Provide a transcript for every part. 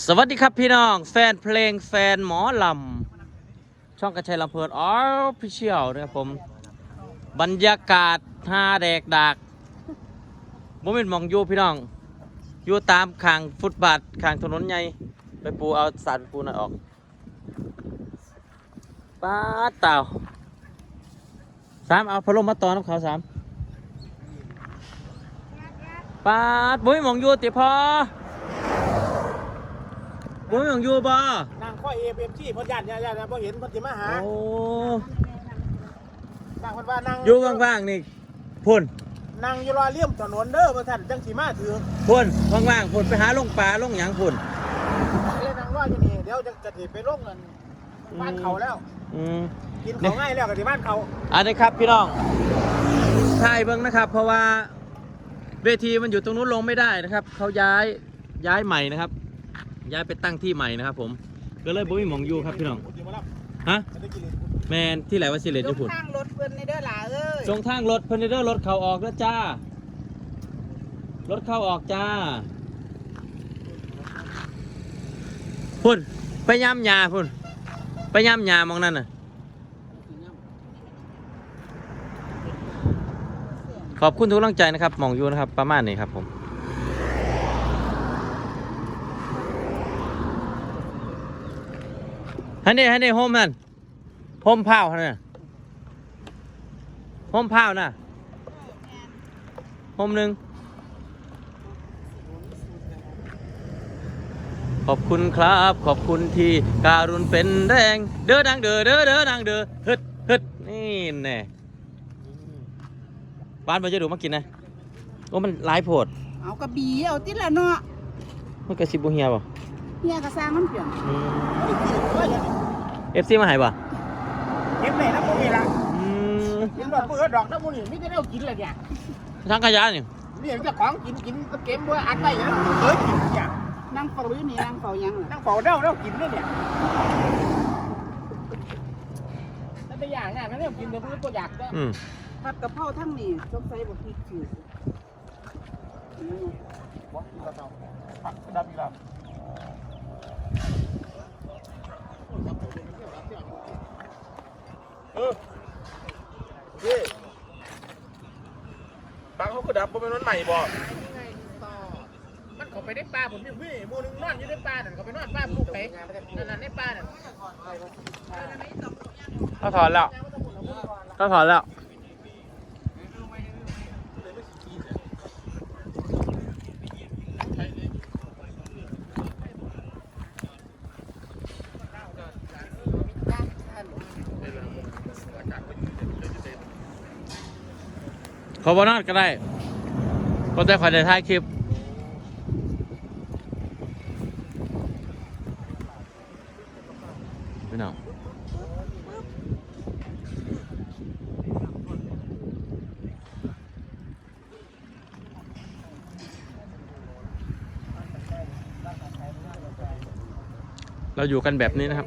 สวัสดีครับพี่น้อง แฟนเพลงแฟนหมอลำ ช่องกระชัยลำเพลินออฟฟิเชียลนะครับผม บรรยากาศท่าแดกดากบ่เป็นหมองอยู่พี่น้องอยู่ตามข้างฟุตบาทข้างถนนใหญ่ไปปูเอาสารปูนั่นออกป้าเต่าสามเอาพัดลมมาตอน้ำเขาสามป้าดบ่มีหมองอยู่ติพอ บ่มีหมองอยู่บ่นางข้อยเอฟเอฟซีเพ่นยันยันยันพอเห็นเพ่นสิมาหาโอ้นางเพ่นว่านางอยู่ว่างๆนี่พุ่นนางอยู่รอเลี่ยมถนนเด้อพ่ท่านจังสีมาถือพุ่นว่างๆพุ่นไปหาลงปลาลงหยังพุ่นเล่นนางรออยู่นี่เดี๋ยวจะจะถือไปลงเงินบ้านเขาแล้ว อืม กินเขาง่ายแล้วกับที่บ้านเขาอันนี้ครับพี่น้องถ่ายเบิ้งนะครับ เพราะว่าเวทีมันอยู่ตรงนู้นลงไม่ได้นะครับ เขาย้ายย้ายใหม่นะครับ ย้ายไปตั้งที่ใหม่นะครับผม ก็เลยบ่มีหมองอยู่ครับพี่น้องเดี๋ยวมารับฮะจะได้กินแมนที่ไหนว่าสิเลตอยู่พุ่นทางรถเพิ่นในเด้อหล่าเอ้ยตรงทางรถเพนเดอร์รถเข้าออกแล้วจ้า รถเข้าออกจ้าพุ่นไปย่ำยาพุ่นไปย่ำยามองนั่นน่ะ ขอบคุณทุกกำลังใจนะครับหมองยูนะครับ ประมาณนี้ครับผม ฮันนี่ฮันนี่โฮมนั่นโฮมพาวฮันน่ะโฮมพาวน่ะโฮมหนึ่งขอบคุณครับ ขอบคุณที่การุณเป็นแรง เด้อดังเด้อเด้อเด้อดังเด้อฮึดฮึดนี่แน่บ้านมันจะดูมากินนะโอ้มันหลายโพดเอากระบี่เอาติละเนาะมันกระซิบบุเฮียป่ะ เฮียก็สร้างมันเปลี่ยนเอฟซีมาใหายป่ะเก็บเลยนะพวกนี้ละอืมกินดอกเปื้อดอกน้ำมันนี่ไม่ได้เอากินเลยเนี่ยทางขยะนี่นี่เจ้าของกินกินก็เก็บไว้อัดไว้แล้วเออกินอย่างนั่งเฝ้าอยู่นี่นั่งเฝ้าหยังล่ะนั่งเฝ้าเด้าเด้ากินเลยเนี่ยแล้วแต่อย่างเนี่ยมันเนี่ยกินเดี๋ยวมันก็อยากได้อืมผัดกะเพราทั้งนี้สงสัยบ่พริกจืดอืมบอกกินกะเพราผักดับอีกแล้วเออนี่ปังเขาก็ดั บบ่เป็นวันใหม่บ่มันเขาไปได้ปลาผมพี่พี่มูนึงนอนอยู่ในปลานั่นเขาไปนอนปลาลูกไปนั่นนั่นในปลานั่นเขาถอนแล้วเขาถอนแล้วเขาบอนอดก็ได้ ก็แต่ขอได้ายคลิปพี่น้องเราอยู่กันแบบนี้นะครับ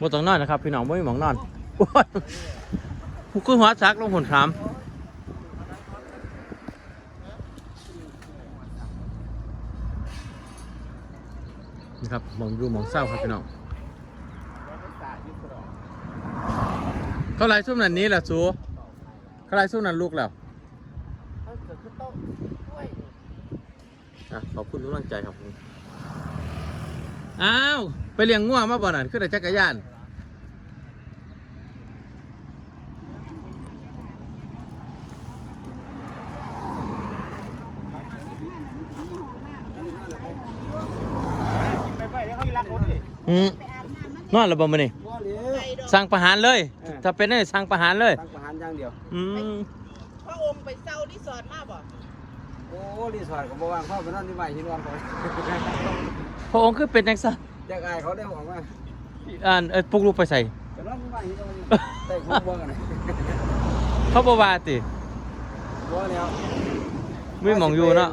บ่ต้องนอนนะครับ พี่น้องไม่มีหมองนอนโอ้ยผู้คือหัวซักลงผลถาม ครับมองดูมองเศร้าครับพี่น้องเขาไล่วงนันนี้แหละสูเขาไล่วงนันลูกแล้วขอบคุณทุกกำลังใจครับอ้าว ไปเลี้ยงง่วงมาบ่อนั่นขึ้นแต่จักรยาน ไปไปเดี๋ยวเขา อีรักรถดิอืมนอนแล้วบ่มื้อนี้บ่เหลือสั่งประหารเลยถ้าเป็นได้สั่งประหารเลย ตั้งประหารอย่างเดียว อืมพระองค์ไปเซารีสอร์ทมาบ่โอ้รีสอร์ทก็บ่ว่างเข้าไปนอนที่บ้านที่นอนเขาพระองค์คือเป็นจังซั่นอยากอายเขาได้บอกว่าอ่านเอ้ยปลุกลูกไปใส่ จะนอนที่บ้านที่นอนใส่คุ้มบ่กันนะเขาบ่ว่าติบ่แล้ว มีหมองอยู่เนาะ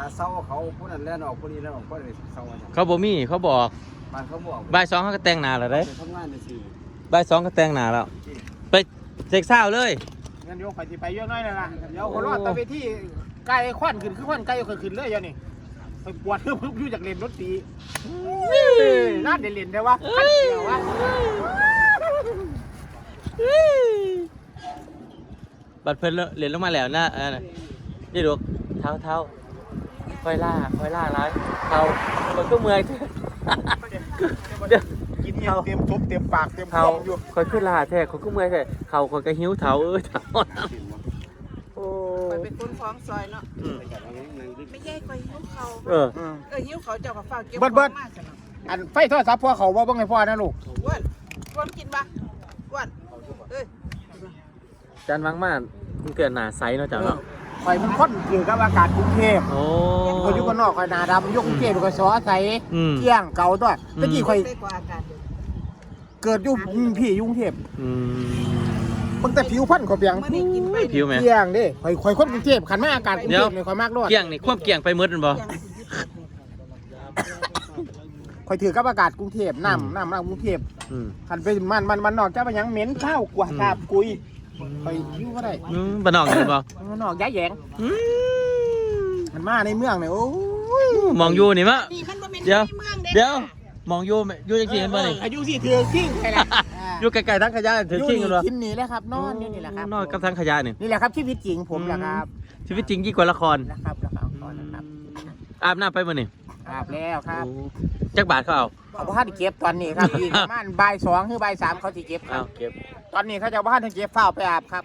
ถ้าเศร้าเขาผู้นั้นแล่นออกผู้นี้แล่นออกผู้นี้เศร้าว่าจังเขาบ่มีเขาบอกบ้านเขาบอกบ่ายสองเขาก็แต่งหน้าแล้วเด้ไปทำงานในสื่อบ่ายสองก็แต่งหน้าแล้ว ไปเซ็กซ่าวเลยงั้นเดี๋ยวข่อยสิไปเยอะน้อยเลยล่ะเดี๋ยวเขารอดตะเวทีไก่ควันขึ้นคือควันไก่เคยขึ้นเลยเดี๋ยวนี้ไปปวดเพิ่มเพิ่มอยู่จากเล่นดนตรีน่าเด่นเล่นได้วะขัดเดียววะบัดเพิ่นเรียนลงมาแล้วนะเออน่ะนี่ดูเท้าเท้า ค่อยล่าค่อยล่าร้ายเท้ามันก็เมื่อยเดี๋ยวกินเงี้ยเต็มทุบเต็มปากเต็มคเท้าออยู่ค่อยขึ้นล่าแท้ค่อยก็เมื่อยแท้เท้าค่อยก็หิวเท้าเออเท้าโอ้ไปเป็นคนฟ้องซอยเนาะอืมไม่ใช่คอยหิ้วเขาเออ อืม เออหิ้วเขาเจ้ากับฝากเก็บเบิดเบิด ของมาซะเนาะอันไฟโทรศัพท์พ่อเขาว่าบ้างไงพ่อนะลูกอ้วนอ้วนกินปะอ้วนเอ้ยจานวังมากมันเกิดหนาไซส์เนาะจ้าเนาะคอยมันค้นเกี่ยวกับอากาศกรุงเทพโอ้ คนอยู่กันนอกคอยหนาดำอยกกรุงเทพก็ซอใสอืม เที่ยงเก่าด้วยตะกี้คอยได้กว่าอากาศอยู่เกิดอยู่พี่อยกรุงเทพอืมมันแต่ผิวพันธุ์เขาเพียงเมื่อนี้กินไปผิวไหม เที่ยงเด้คอยคอยคนกรุงเทพขันมาอากาศกรุงเทพเนี่ยคอยมากรอดเกี่ยงนี่ควบเกี่ยงไปมืดมันบ่ยังสิบเอ็ดเนี่ยคอยถือกับอากาศกรุงเทพน้ำน้ำน้ำกรุงเทพอืมขันไปมันมันมันนอกจะไปยังเหม็นข้าวกว่าชาบกุยคอยยิ้วก็ได้อืมบ้านนอกเห็นบ่มันนอกย้ายแยงอืม มันมาในเมืองเนี่ยโอ้ยมองอยู่นี่มะ นี่มันบ่แม่นเดี๋ยวในเมืองเด้เดี๋ยวมองอยู่ไหมอยู่จังซี่เห็นบ่นี่อายุสี่ถือขิ้งใครล่ะอยู่ไกลๆทั้งขยะถืออยู่ขิงกันบ่นี่กินนี่แหละครับ นอนอยู่นี่แหละครับนอนกับทั้งขยะนี่นี่แหละครับชีวิตจริงผมแหละครับชีวิตจริงยิ่งกว่าละครนะครับแล้วครับก่อนนะครับอาบน้ำไปมื้อนี่ครับแล้วครับโอ้จักบาทเขาเอาเอาบ้านเก็บตอนนี้ครับอีกประมาณบ่ายสองหรือบ่ายสามเขาสิเก็บคเอารับเก็บตอนนี้เขาจะเอาบ้านให้เก็บเฝ้าไปอาบครับ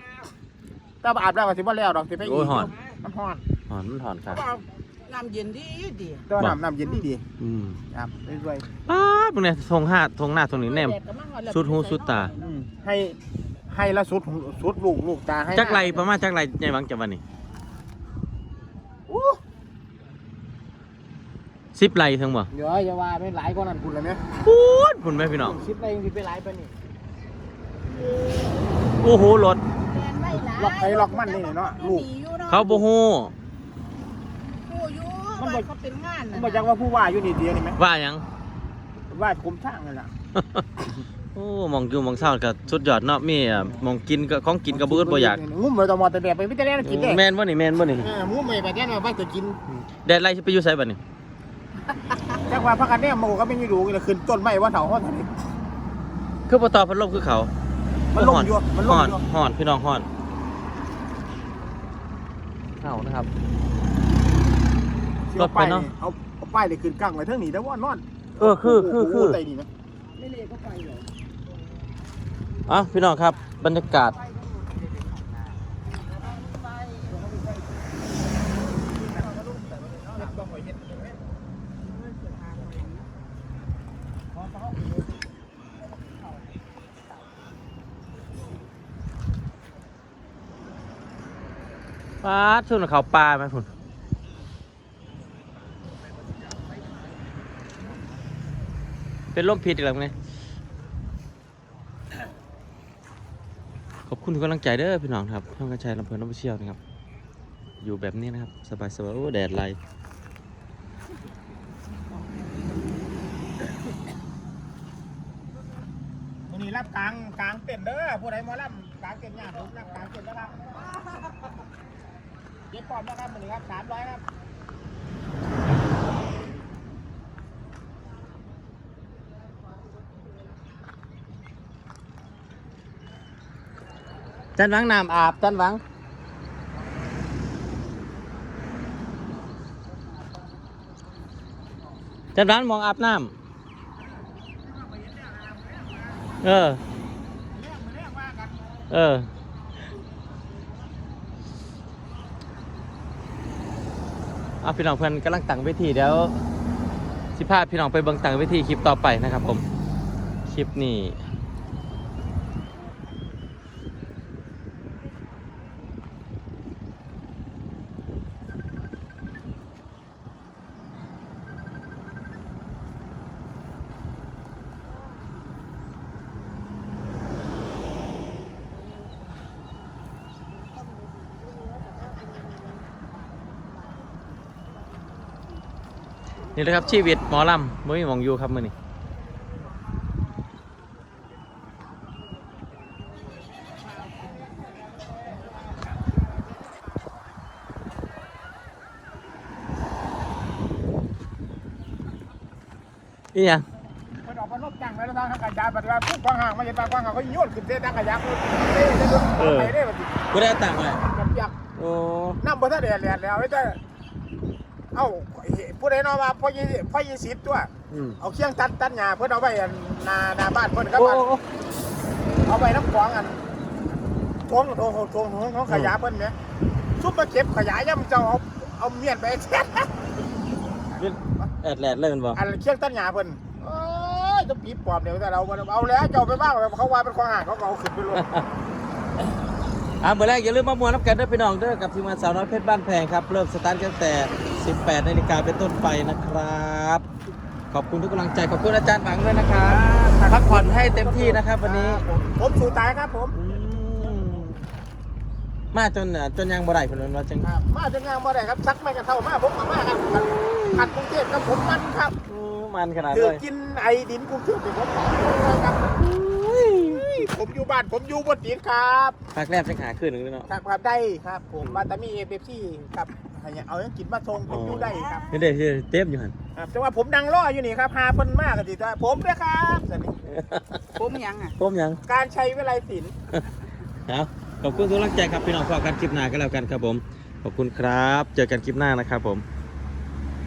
ถ้าอาบแล้วก็สิบ่แล้วดอกสิไปโอ้ยหอนมันฮ้อนห อนมันหอนครับน้ำเย็นดีดีตัวน้ำน้ำเย็นดีดีอืมๆครับเรื่อยป๊าบมึงเนี่ยทงห้าทงหน้าทงนี้แนม สุดหูสุดตา ๆอืมให้ให้ละสุดหูสุดลูกลูกตาให้จักไรประมาณจักไรในวังจะวันนี้อู้สิบไรทั้งบ่เดี๋ยวอย่าว่าไม่หลายกว่านั้นคุณเลยไหมพูดพุ่นไหมพี่น้อง คิดอะไรยังสิไปหลายไปนี่โอ้โหรถ ล็อกไปล็อกมันนี่เนาะลูก เขาบ่ฮู้ผู้อยู่ มันบ่ว่าเขาเป็นงานผมน่ะบอกจังว่าผู้ว่าอยู่นี่เดียวนี่ไหมว่าหยัง ว่าคุมช่างนั่นแหละโอ้มองอยู่มองเศร้าก็สุดยอดเนาะมีอะมองกินก็ของกินก็บ่อึดบ่อยากงุ้มเลยต่อมอแต่แบบไปพิจารณากินได้แม่นบ่นี่แม่นบ่นี่เออมุ้มเลยไปแค่นั้นว่าจะกินแดดไล่สิไปอยู่ไสบัดนี้จังว่าพักกันเนี่ยโมก็ไม่มีดูเลยขึ้นต้นไม้ว่าเถาห้อนเท่านี้คือบ่ต่อพัดลมคือเขา มันลงอยู่มันลงฮ้อนอยู่ฮ้อนพี่น้องฮ้อนเฮานะครับ รถไปเนาะ เอาเอาป้ายเลยขึ้นกลางไว้เท่านี้แต่ว่านอนเออคือคือคือ โโหใจดีไหมไม่เลยก็ไปเลยอะพี่น้องครับบรรยากาศ ปลาดช่วงเขาปลาไหมคุณ เป็นลมพิษอีกแล้วไงขอบคุณทุกกำลังใจเด้อพี่น้องครับท่องกระชายลำเพลินน้ำเชี่ยวนะครับ อยู่แบบนี้นะครับ สบายสบายโอ้แดดไล่วันนี้รับกลางกลางเต็นท์เด้อผู้ใดมารับกลางเต็นท์เนี่ยผมรับกลางเต็นท์นะครับเก็บปอมนะครับวันนี้ครับสามร้อยครับ จันหวังน้ำอาบจันหวังจันหวังมองอาบน้ำเออ เออเอาพี่น้องเพื่อนกำลังตั้งเวทีเดี๋ยวสิพาพี่น้องไปเบิ่งตั้งเวทีคลิปต่อไปนะครับผม คลิปนี้ นี่แหละครับชีวิตหมอลำไม่มีมองอยู่ครับมือนี่อีหยังมันออกมาลบจังแล้วทางกระยาปัจจุบันพุ่งกว้างห่างมาเห็นปลาวางห่างก็โยนขึ้นเส้นทางกระยาพุ่งเต้นเต้นเต้นเต้นเขยะกูได้เตียงกูได้หมดเลยได้หมดที่กูได้ต่างเลยขยะโอ้หน้าบ้านที่เรียนแล้วไอ้เจ้า อ้าผู้ใดเนาะว่าพ่อยี่พ่อยี่สิบตัว อืมเอาเคียงตัดตัดหญ้าเพิ่นเอาไว้อันหน้าหน้าบ้านเพิ่นครับโอ้บ้านเอาไว้น้ำกวางอันทวงทวงทวงทวงของขยะเพิ่นเนี่ยซุปมาเก็บขยะย่ำเจ้าเอาเอาเมียนไปแท้แอดแลดเลยมันบอกอันเคียงตัดหญ้าเพิ่นเอ้ยจะปีปอบเดี๋ยวแต่เราเอาแล้วเจ้าไปบ้างเขาว่าเป็นของห่างเขาก็เอาขึ้นไปเลยอ่าเบอร์แรกอย่าลืมมามวนนับกันด้วยพี่น้องเด้อกับทีมงานสาวน้อยเพชรบ้านแพงครับเริ่มสตาร์ทตั้งแต่ 18นาฬิกาเป็นต้นไปนะครับ ขอบคุณทุกกำลังใจขอบคุณอาจารย์หวังด้วยนะครับพักผ่อนให้เต็มที่นะครับ วันนี้ผมผมสู้ตายครับผมอืมมาจนอะจนยังบ่ได้คนนั้นว่าจังครับมาถึงงานบ่ได้ครับซักไม่กระเท่ามาผมกับมาครับขัดกรุงเทพครับผมมันครับอืมมันขนาดคือเลยกินไอดินกรุงเทพเป็นของผมครับผมอยู่บ้านผมอยู่บนตีนครับพักแรกจังหาขึ้นหนึ่งเลยเนาะครับครับได้ครับผมมาตามีเอเบปซี่ครับ ให้เอาอย่างกินมาทรงผมอยู่ได้ครับนี่เด็กที่เต็มอยู่หันครับแต่ว่าผมนั่งรออยู่นี่ครับหาเพิ่นมากกันดีตัวผมเด้อครับสวัสดีผมยังอะต้มยังการใช้เวลาศิลป์ครับขอบคุณทุกกำลังใจครับพี่น้องฝากกันคลิปหน้าก็แล้วกันครับผมขอบคุณครับ เจอกันคลิปหน้านะครับผม